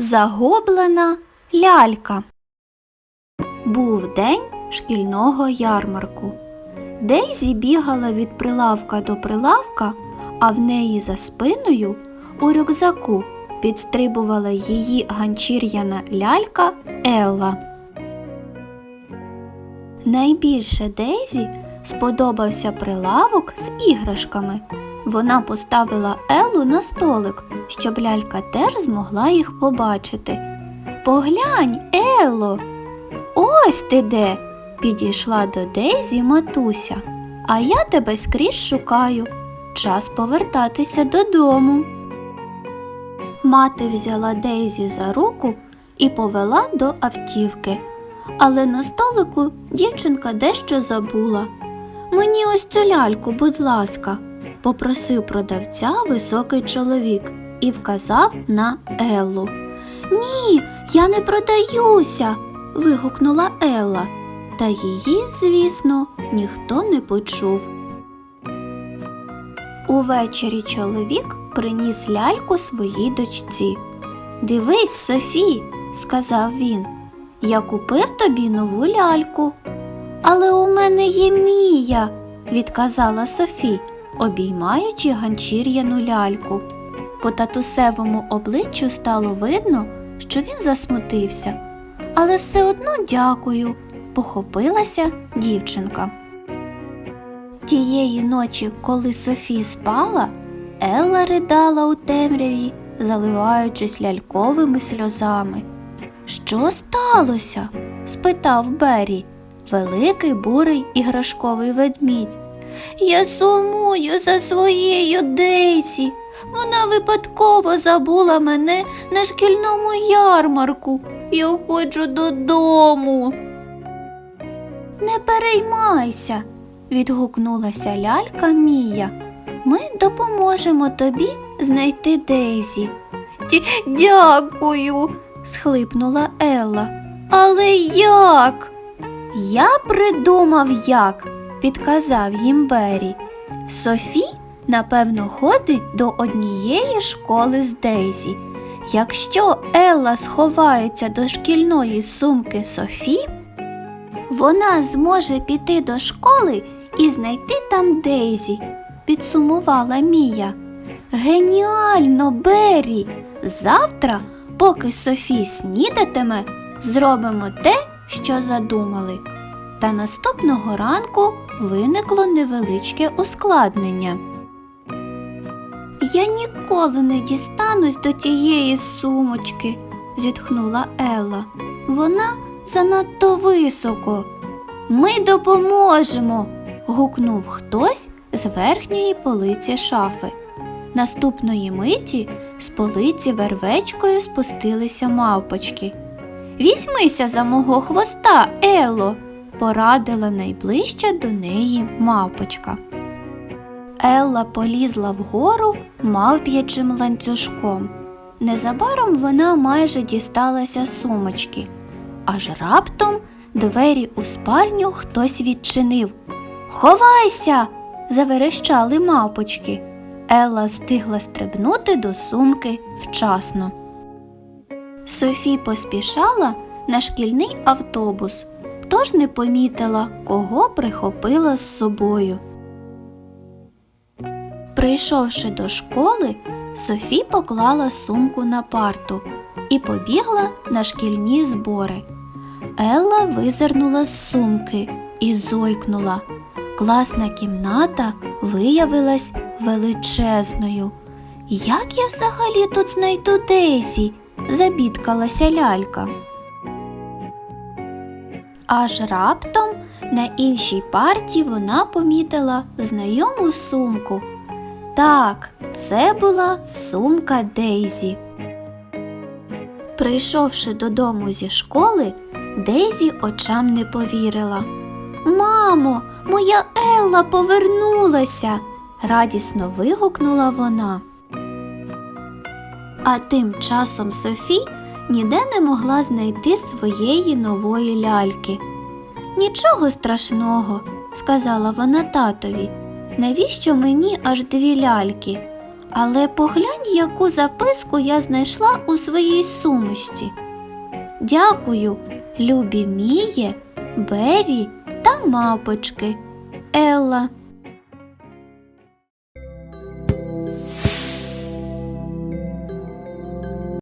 Загублена лялька. Був день шкільного ярмарку. Дейзі бігала від прилавка до прилавка, а в неї за спиною у рюкзаку підстрибувала її ганчір'яна лялька Елла. Найбільше Дейзі сподобався прилавок з іграшками. Вона поставила Еллу на столик, щоб лялька теж змогла їх побачити. Поглянь, Елло, ось ти де. Підійшла до Дейзі матуся. А я тебе скрізь шукаю. Час повертатися додому. Мати взяла Дейзі за руку і повела до автівки. Але на столику дівчинка дещо забула. Мені ось цю ляльку, будь ласка, попросив продавця високий чоловік і вказав на Еллу. Ні, я не продаюся. вигукнула Елла, та її, звісно, ніхто не почув. Увечері чоловік приніс ляльку своїй дочці. Дивись, Софі, сказав він, я купив тобі нову ляльку. Але у мене є Мія, відказала Софі, обіймаючи ганчір'яну ляльку. По татусевому обличчю стало видно, що він засмутився. Але все одно дякую, похопилася дівчинка. Тієї ночі, коли Софі спала, Елла ридала у темряві, заливаючись ляльковими сльозами. Що сталося? спитав Бері, великий бурий іграшковий ведмідь. Я сумую за своєю Дейсі. Вона випадково забула мене на шкільному ярмарку. Я хочу додому. Не переймайся, відгукнулася лялька Мія. Ми допоможемо тобі знайти Дейзі. Дякую, схлипнула Елла. Але як? Я придумав як, підказав їм Бері. Софі, напевно, ходить до однієї школи з Дейзі. Якщо Елла сховається до шкільної сумки Софі, вона зможе піти до школи і знайти там Дейзі, підсумувала Мія. Геніально, Бері! Завтра, поки Софі снідатиме, зробимо те, що задумали. Та наступного ранку виникло невеличке ускладнення. Я ніколи не дістанусь до тієї сумочки, зітхнула Елла. Вона занадто високо. Ми допоможемо. гукнув хтось з верхньої полиці шафи. Наступної миті з полиці вервечкою спустилися мавпочки. Візьмися за мого хвоста, Ело, порадила найближча до неї мавпочка. Елла полізла вгору мавп'ячим ланцюжком. Незабаром вона майже дісталася сумочки, аж раптом двері у спальню хтось відчинив. Ховайся! заверещали мавпочки. Елла стигла стрибнути до сумки вчасно. Софі поспішала на шкільний автобус, тож не помітила, кого прихопила з собою. Прийшовши до школи, Софі поклала сумку на парту і побігла на шкільні збори. Елла визирнула з сумки і зойкнула. Класна кімната виявилась величезною. Як я взагалі тут знайду Дейсі? забідкалася лялька. Аж раптом на іншій парті вона помітила знайому сумку. Так, це була сумка Дейзі. Прийшовши додому зі школи, Дейзі очам не повірила. Мамо, моя Елла повернулася, радісно вигукнула вона. А тим часом Софі ніде не могла знайти своєї нової ляльки. Нічого страшного, сказала вона татові. Навіщо мені аж дві ляльки? Але поглянь, яку записку я знайшла у своїй сумочці. Дякую, любі Міє, Бері та мапочки. Елла.